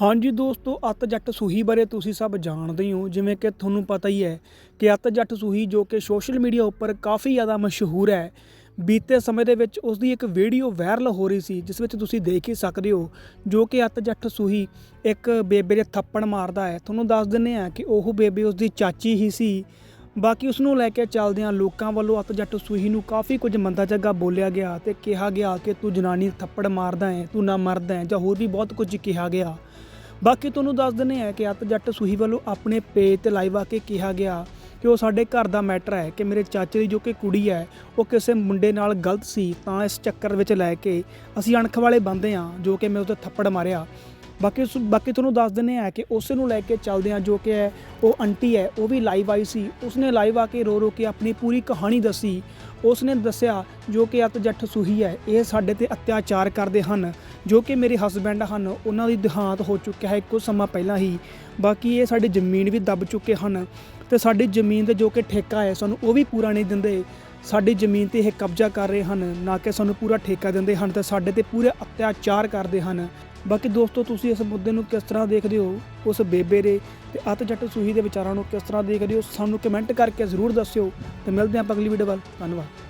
ਹਾਂਜੀ ਦੋਸਤੋ, ਅੱਤ ਜੱਟ ਸੂਹੀ ਬਾਰੇ ਤੁਸੀਂ ਸਭ ਜਾਣਦੇ ਹੀ ਹੋ। ਜਿਵੇਂ ਕਿ ਤੁਹਾਨੂੰ ਪਤਾ ਹੀ ਹੈ ਕਿ ਅੱਤ ਜੱਟ ਸੂਹੀ ਜੋ ਕਿ ਸੋਸ਼ਲ ਮੀਡੀਆ ਉੱਪਰ ਕਾਫੀ ਜ਼ਿਆਦਾ ਮਸ਼ਹੂਰ ਹੈ, ਬੀਤੇ ਸਮੇਂ ਦੇ ਵਿੱਚ ਉਸ ਦੀ ਇੱਕ ਵੀਡੀਓ ਵਾਇਰਲ ਹੋ ਰਹੀ ਸੀ, ਜਿਸ ਵਿੱਚ ਤੁਸੀਂ ਦੇਖ ਹੀ ਸਕਦੇ ਹੋ, ਜੋ ਕਿ ਅੱਤ ਜੱਟ ਸੂਹੀ ਇੱਕ ਬੇਬੇ ਦੇ ਥੱਪੜ ਮਾਰਦਾ ਹੈ। ਤੁਹਾਨੂੰ ਦੱਸ ਦਿੰਨੇ ਆ ਕਿ ਉਹ ਬੇਬੇ ਉਸ ਦੀ ਚਾਚੀ ਹੀ ਸੀ। ਬਾਕੀ ਉਸ ਨੂੰ ਲੈ ਕੇ ਚੱਲਦਿਆਂ ਲੋਕਾਂ ਵੱਲੋਂ ਅੱਤ ਜੱਟ ਸੂਹੀ ਨੂੰ ਕਾਫੀ ਕੁਝ ਮੰਦਾ ਜੱਗਾ ਬੋਲਿਆ ਗਿਆ ਤੇ ਕਿਹਾ ਗਿਆ ਕਿ ਤੂੰ ਜਨਾਨੀ ਥੱਪੜ ਮਾਰਦਾ ਹੈ, ਤੂੰ ਨਾ ਮਰਦਾ ਹੈ, ਜਾਂ ਹੋਰ ਵੀ ਬਹੁਤ ਕੁਝ ਕਿਹਾ ਗਿਆ। ਬਾਕੀ ਤੁਹਾਨੂੰ ਦੱਸ ਦਿੰਦੇ ਆ ਕਿ ਅੱਤ ਜੱਟ ਸੂਹੀ ਵੱਲੋਂ ਆਪਣੇ ਪੇਜ ਤੇ ਲਾਈਵ ਆ ਕੇ ਕਿਹਾ ਗਿਆ ਕਿ ਉਹ ਸਾਡੇ ਘਰ ਦਾ ਮੈਟਰ ਹੈ, ਕਿ ਮੇਰੇ ਚਾਚੇ ਦੀ ਜੋ ਕਿ ਕੁੜੀ ਹੈ, ਉਹ ਕਿਸੇ ਮੁੰਡੇ ਨਾਲ ਗਲਤ ਸੀ, ਤਾਂ ਇਸ ਚੱਕਰ ਵਿੱਚ ਲੈ ਕੇ ਅਸੀਂ ਅਣਖ ਵਾਲੇ ਬੰਦੇ ਆ ਜੋ ਕਿ ਮੈਂ ਉਹਦੇ ਥੱਪੜ ਮਾਰਿਆ। ਬਾਕੀ ਉਸ ਬਾਕੀ ਤੁਹਾਨੂੰ ਦੱਸ ਦਿੰਦੇ ਆ ਕਿ ਉਸੇ ਨੂੰ ਲੈ ਕੇ ਚੱਲਦੇ ਆ ਜੋ ਕਿ ਹੈ, ਉਹ ਆਂਟੀ ਹੈ, ਉਹ ਵੀ ਲਾਈਵ ਆਈ ਸੀ। ਉਸਨੇ ਲਾਈਵ ਆ ਕੇ ਰੋ ਰੋ ਕੇ ਆਪਣੀ ਪੂਰੀ ਕਹਾਣੀ ਦੱਸੀ। ਉਸ ਨੇ ਦੱਸਿਆ ਜੋ ਕਿ ਅੱਤ ਜੱਟ ਸੂਹੀ ਹੈ, ਇਹ ਸਾਡੇ ਤੇ ਅਤਿਆਚਾਰ ਕਰਦੇ ਹਨ, ਜੋ ਕਿ ਮੇਰੇ ਹਸਬੈਂਡ ਹਨ, ਉਹਨਾਂ ਦੀ ਦੇਹਾਂਤ ਹੋ ਚੁੱਕਿਆ ਹੈ ਕੁਝ ਸਮਾਂ ਪਹਿਲਾਂ ਹੀ। ਬਾਕੀ ਇਹ ਸਾਡੀ ਜ਼ਮੀਨ ਵੀ ਦੱਬ ਚੁੱਕੇ ਹਨ ਤੇ ਸਾਡੀ ਜ਼ਮੀਨ ਤੇ ਜੋ ਕਿ ਠੇਕਾ ਹੈ, ਸਾਨੂੰ ਉਹ ਵੀ ਪੂਰਾ ਨਹੀਂ ਦਿੰਦੇ। ਸਾਡੀ ਜ਼ਮੀਨ ਤੇ ਇਹ ਕਬਜ਼ਾ ਕਰ ਰਹੇ ਹਨ, ਨਾ ਕਿ ਸਾਨੂੰ ਪੂਰਾ ਠੇਕਾ ਦਿੰਦੇ ਹਨ ਤੇ ਸਾਡੇ ਤੇ ਪੂਰੇ ਅਤਿਆਚਾਰ ਕਰਦੇ ਹਨ। ਬਾਕੀ ਦੋਸਤੋ, ਤੁਸੀਂ ਇਸ ਮੁੱਦੇ ਨੂੰ ਕਿਸ ਤਰ੍ਹਾਂ ਦੇਖਦੇ ਹੋ? ਉਸ ਬੇਬੇ ਦੇ ਤੇ ਅੱਤ ਜੱਟ ਸੂਹੀ ਦੇ ਵਿਚਾਰਾਂ ਨੂੰ ਕਿਸ ਤਰ੍ਹਾਂ ਦੇਖਦੇ ਹੋ? ਸਾਨੂੰ ਕਮੈਂਟ ਕਰਕੇ ਜ਼ਰੂਰ ਦੱਸਿਓ ਤੇ ਮਿਲਦੇ ਹਾਂ ਆਪਾਂ ਅਗਲੀ ਵੀਡੀਓ ਵੱਲ। ਧੰਨਵਾਦ।